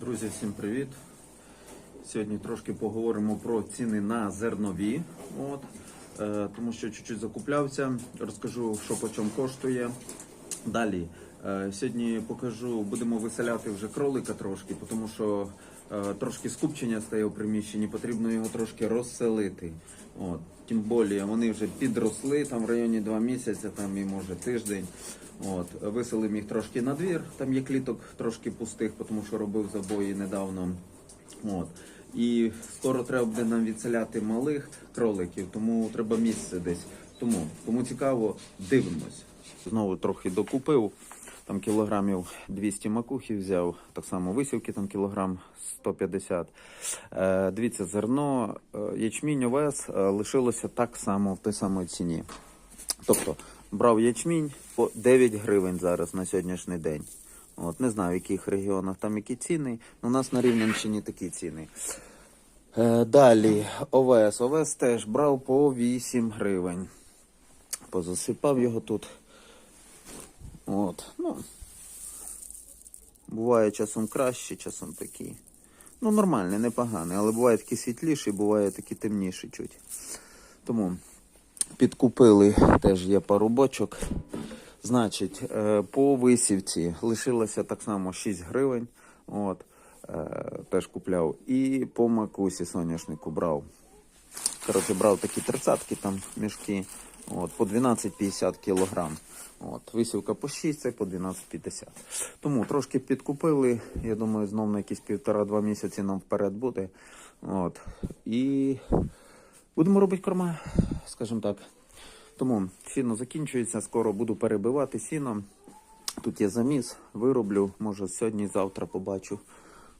Друзі, всім привіт! Сьогодні трошки поговоримо про ціни на зернові. От, е, тому що чуть-чуть закуплявся, розкажу, що по чому коштує. Далі. Е, сьогодні покажу, будемо виселяти вже кролика трошки, тому що е, трошки скупчення стає у приміщенні, потрібно його трошки розселити. От. Тим більше вони вже підросли там в районі 2 місяці, там і може тиждень. От. Виселимо їх трошки на двір, там є кліток трошки пустих, тому що робив забої недавно. От. І скоро треба буде нам відселяти малих кроликів, тому треба місце десь. Тому, кому цікаво, дивимось. Знову трохи докупив. Там кілограмів 200 макухи взяв, так само висівки там кілограм 150. Е, дивіться, зерно, е, ячмінь овес е, лишилося так само в той самій ціні. Тобто брав ячмінь по 9 гривень зараз на сьогоднішній день. От, не знаю, в яких регіонах там які ціни. У нас на Рівненщині такі ціни. Далі, овес. Овес теж брав по 8 гривень. Позасипав його тут. От, ну. Буває часом краще, часом такі. Ну, нормальний, непоганий, але буває такі світліші, буває такі темніші чуть. Тому підкупили теж є пару бочок. Значить, е, по висівці лишилося так само 6 гривень. От, е, теж купляв. І по макусі соняшнику брав. Коротше, брав такі тридцятки там мішки. От, по 12,50 кілограм. От, висівка по 6, це по 12,50. Тому трошки підкупили. Я думаю, знов на якісь півтора-два місяці нам вперед буде. От. І будемо робити корма, скажімо так. Тому сіно закінчується, скоро буду перебивати сіно. Тут є заміс, вироблю, може сьогодні-завтра побачу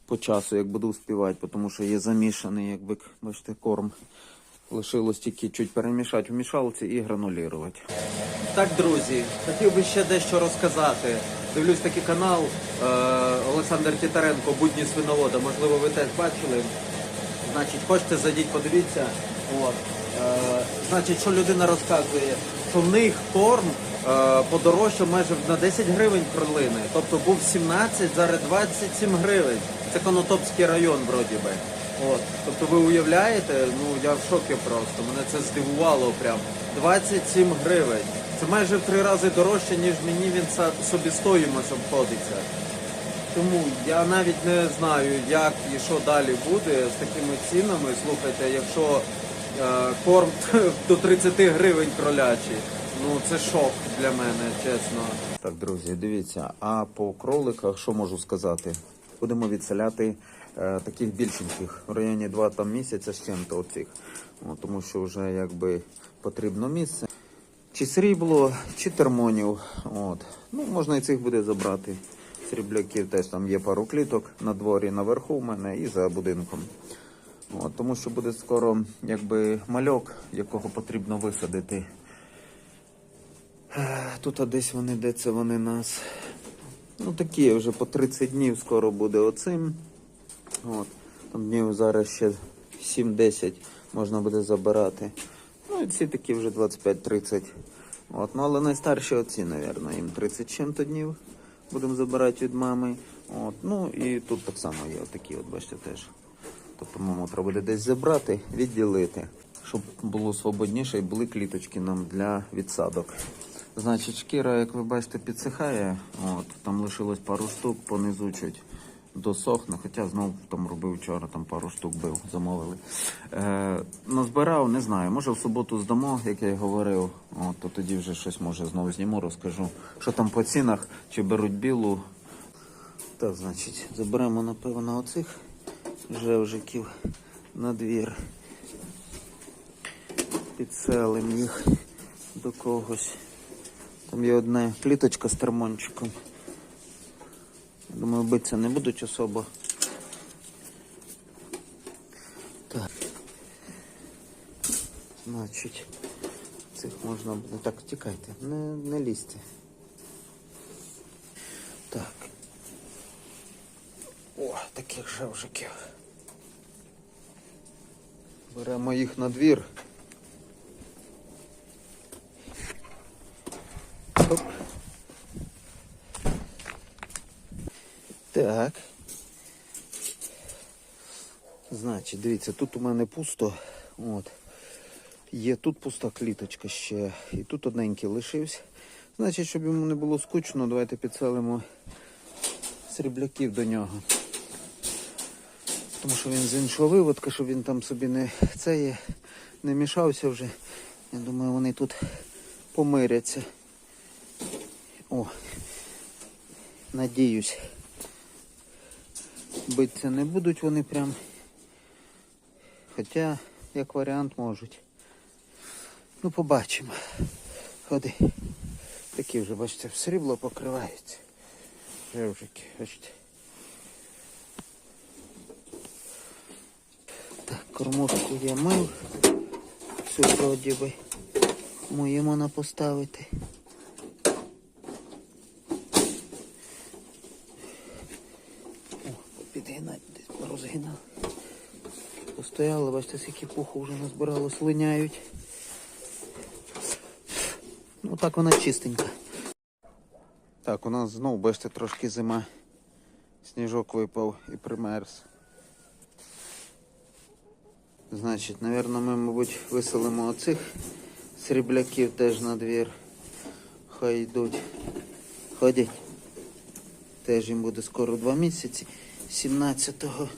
по часу, як буду успівати, тому що є замішаний, якби бачите, корм. Лишилось тільки чуть перемішати в мішалці і гранулірувати. Так, друзі, хотів би ще дещо розказати. Дивлюсь такий канал е, Олександр Тітаренко, будні свиновода. Можливо, ви теж бачили. Значить, хочете зайдіть, подивіться. От. Е, значить, що людина розказує, що в них корм е, подорожчав майже на 10 гривень кролини. Тобто був 17, зараз 27 гривень. Це Конотопський район, вроді би. От. Тобто ви уявляєте, ну я в шокі просто, мене це здивувало прям. 27 гривень. Це майже в три рази дорожче, ніж мені він собі стоїмось обходиться. Тому я навіть не знаю, як і що далі буде з такими цінами. Слухайте, якщо е, корм до 30 гривень кролячий, ну це шок для мене, чесно. Так, друзі, дивіться, а по кроликах що можу сказати? Будемо відселяти таких більшеньких в районі 2 там місяця з чим-то оцих. Тому що вже якби потрібно місце. Чи срібло, чи термонів. От. Ну, можна і цих буде забрати. Срібляків теж там є пару кліток на дворі наверху в мене і за будинком. От, тому що буде скоро якби мальок, якого потрібно висадити. Е, Тут а десь вони, де це вони нас. Ну такі вже по 30 днів скоро буде оцим. От. Днів зараз ще 7-10 можна буде забирати. Ну і ці такі вже 25-30. От, ну але найстарші оці, мабуть, їм 30 чим-то днів будемо забирати від мами. От, ну і тут так само є отакі, от бачите теж. Тобто маму треба буде десь забрати, відділити, щоб було свободніше і були кліточки нам для відсадок. Значить, шкіра, як ви бачите, підсихає. От, там лишилось пару штук, понизу досохне. Хоча знов там робив вчора, там пару штук бив, замовили. Е, назбирав, не знаю, може в суботу здамо, як я й говорив. От, то тоді вже щось може знову зніму, розкажу. Що там по цінах, чи беруть білу. Так, значить, заберемо, напевно, оцих жевжиків на двір. Підселимо їх до когось. Там є одна кліточка з термончиком. Думаю, битися не будуть особо. Так. Значить, цих можна буде. Так, тікайте, не, не лізьте. Так. О, таких жевжиків. Беремо їх на двір. Оп. Так. Значить, дивіться, тут у мене пусто. От. Є тут пуста кліточка ще. І тут одненький лишився. Значить, щоб йому не було скучно, давайте підселимо срібляків до нього. Тому що він з іншого виводка, щоб він там собі не це є, не мішався вже. Я думаю, вони тут помиряться. О, надіюсь. Битися не будуть вони прям. Хоча, як варіант, можуть. Ну, побачимо. Ходи. Такі вже, бачите, в срібло покриваються. Жевжики, бачите. Так, кормушку я мив. Цю вроді би мою можна поставити. О, підгинать, десь порозгинав. Постояли, бачите, скільки пуху вже назбирало, слиняють. Ну так вона чистенька. Так, у нас знову, бачите, трошки зима. Сніжок випав і примерз. Значить, напевно, ми, мабуть, виселимо оцих срібляків теж на двір. Хай йдуть. Ходять. Теж їм буде скоро два місяці. 17-го.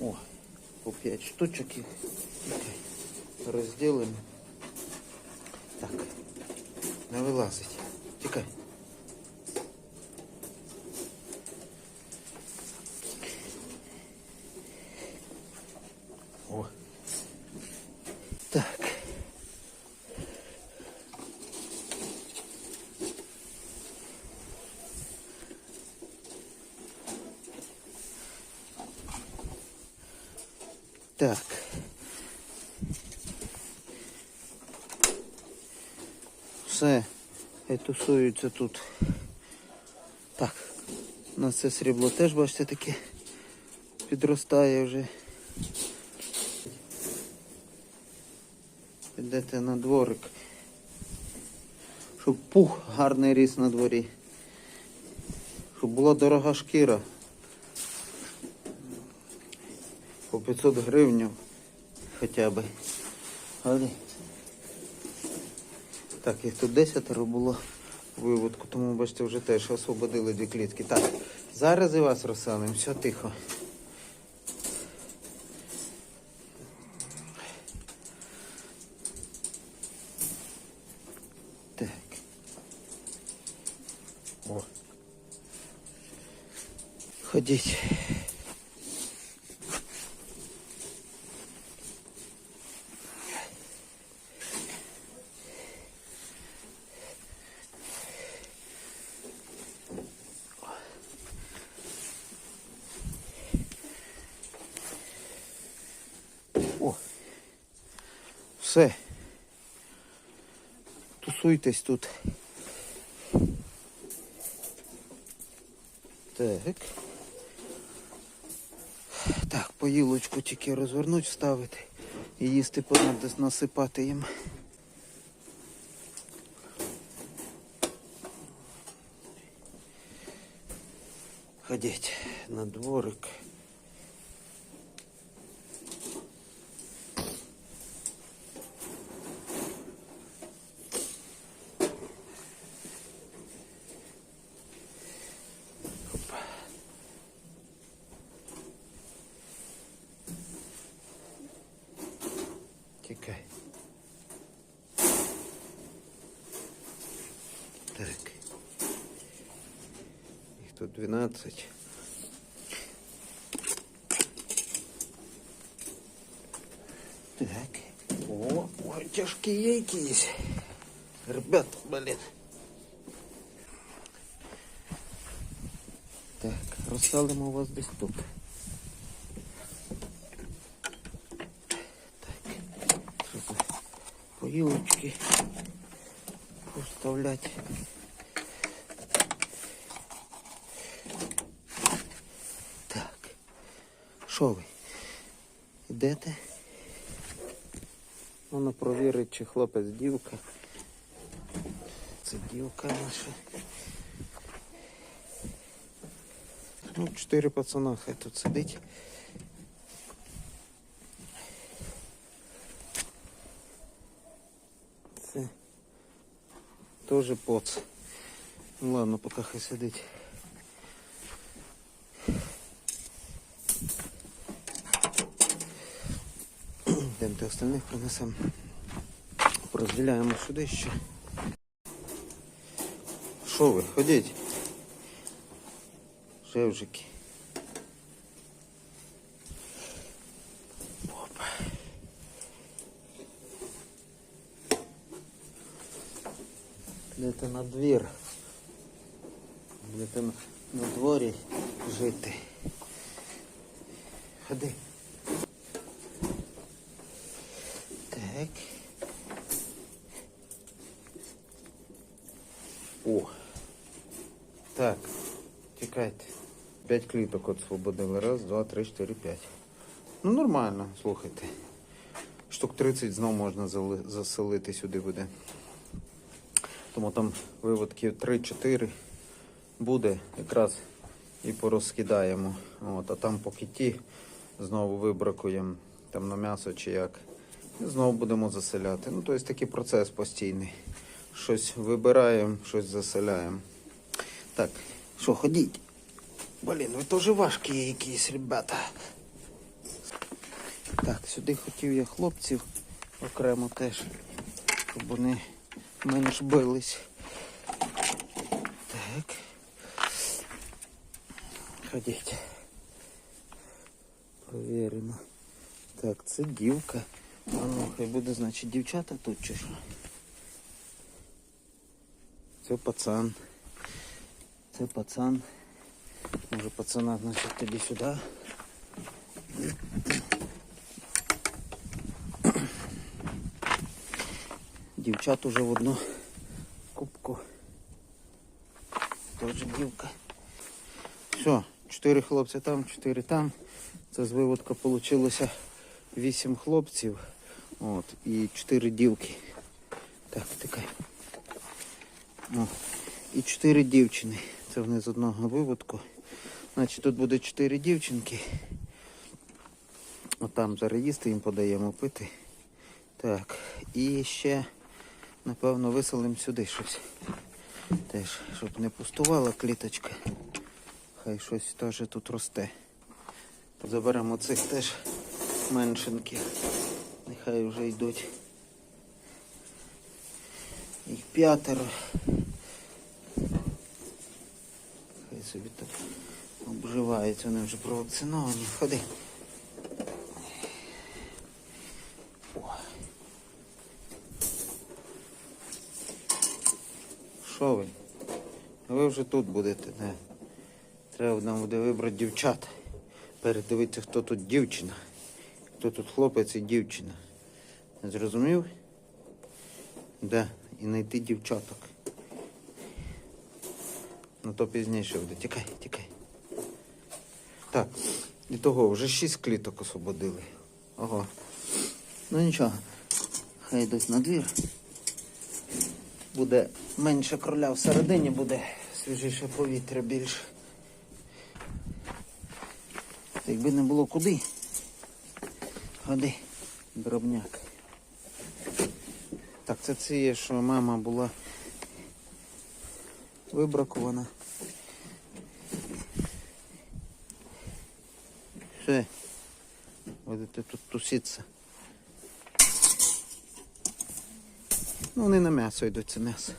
О, по 5 штучок їх. Тікай. Розділимо. Так. Не вилазить. Тікай. О. Так. Так. Все, тусуються тут. Так, у нас це срібло теж, бачите, таке підростає вже. Підете на дворик. Щоб пух гарний ріс на дворі. Щоб була дорога шкіра. По 500 гривень хоча б. Але так, їх тут 10 було виводку, тому бачите, вже теж освободили дві клітки. Так, зараз і вас розселимо, все тихо. Так. О. Ходіть. О. Все. Тусуйтесь тут. Так. Так, поїлочку тільки розвернуть, вставити і їсти десь насипати їм. Ходіть на дворик. Тікай. Так. Їх тут 12. Так. О, ой, тяжкі є якісь. Ребят, блін. Так, розсалимо вас десь тут. Поїлочки поставляти. Так. Що ви? Йдете? Воно провірить, чи хлопець дівка. Це дівка наша. Ну, чотири пацана хай тут сидить. Це теж поц. Ну ладно, поки хай сидить. Йдемте остальних принесемо. Розділяємо сюди ще. Що ви, ходіть? Жевжики. Йдете на двір. Будете на, дворі жити. Ходи. Так. О. Так. Тікайте. П'ять кліток от освободили. Раз, два, три, чотири, п'ять. Ну нормально, слухайте. Штук 30 знов можна заселити сюди буде. Тому там виводків 3-4 буде, якраз і порозкидаємо. От, а там поки ті знову вибракуємо там на м'ясо чи як. І знову будемо заселяти. Ну, тобто такий процес постійний. Щось вибираємо, щось заселяємо. Так, що, ходіть. Блін, ви теж важкі якісь, ребята. Так, сюди хотів я хлопців окремо теж, щоб вони менш бились. Так. Ходіть. Провіримо. Так, це дівка. А ну, хай буде, значить, дівчата тут чи що? Це пацан. Це пацан. Може пацана, значить, тобі сюди. Дівчат уже в одну кубку. Тоже дівка. Все, чотири хлопці там, чотири там. Це з виводка вийшло вісім хлопців. От, і чотири дівки. Так, тикай. О, і чотири дівчини. Це вони з одного виводку. Значить, тут буде чотири дівчинки. Отам зараз їсти їм подаємо пити. Так, і ще, напевно, виселимо сюди щось. Теж, щоб не пустувала кліточка. Хай щось теж тут росте. Заберемо цих теж меншеньких. Нехай вже йдуть. Їх п'ятеро. Хай собі так обживаються, вони вже провакциновані. Ходи. Що ви? Ви вже тут будете, не? Треба нам буде вибрати дівчат. Передивитися, хто тут дівчина. Хто тут хлопець і дівчина. Зрозумів? Да. І знайти дівчаток. Ну то пізніше буде. Тікай, тікай. Так, і того вже шість кліток освободили. Ого. Ну нічого. Хай йдуть на двір. Буде менше кроля всередині, буде свіжіше повітря більше. Якби не було куди. Ходи, дробняк. Так, це ці, що мама була вибракована. Все. Будете тут туситися. Ну, вони на м'ясо йдуть, це м'ясо.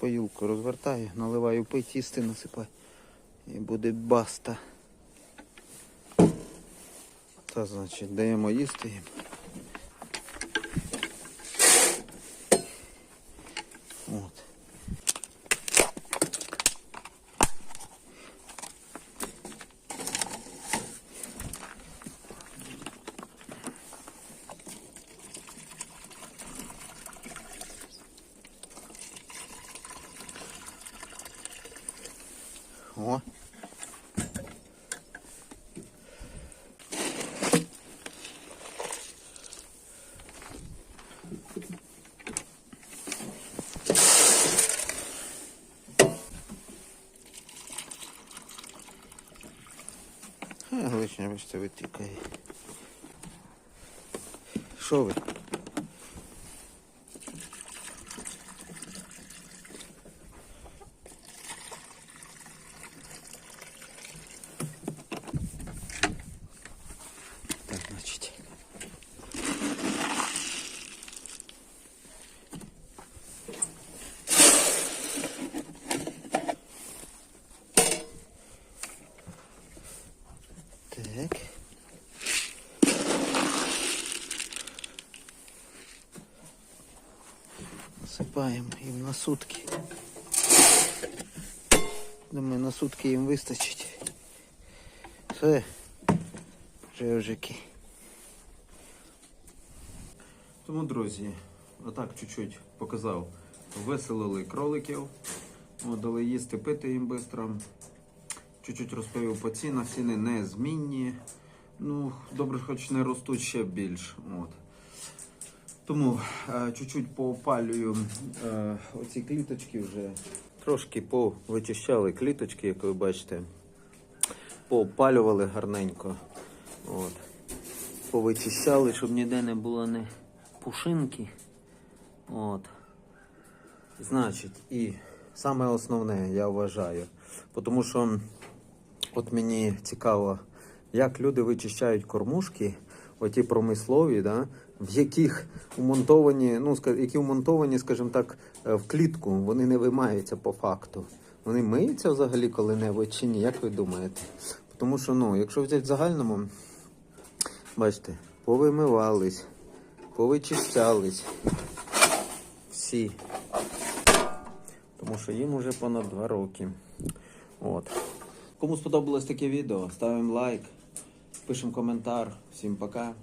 Так, розвертаю, наливаю пить, їсти насипаю. І буде баста. Та значить, даємо їсти їм. От. О. А, лишня, бачите, витікає. Що ви? Так, значить. Так. Насипаємо їм на сутки. Думаю, на сутки їм вистачить. Все. Жевжики. Тому, друзі, отак чуть-чуть показав. Веселили кроликів. Дали їсти пити їм швидко. Чуть-чуть розповів по цінах. Ціни незмінні. Ну, добре, хоч не ростуть ще більш. От. Тому е, чуть-чуть поопалюю е, оці кліточки вже. Трошки повичищали кліточки, як ви бачите. Поопалювали гарненько. От. Повичищали, щоб ніде не було не пушинки. От. Значить, і саме основне, я вважаю. Тому що от мені цікаво, як люди вичищають кормушки, оті промислові, да, в яких умонтовані, ну, які умонтовані, скажімо так, е, в клітку, вони не вимаються по факту. Вони миються взагалі коли-небудь чи ні, як ви думаєте? Тому що, ну, якщо взяти в загальному, бачите, повимивались, повичищались всі. Тому що їм уже понад два роки. От. Кому сподобалось таке відео, ставимо лайк, пишемо коментар. Всім пока.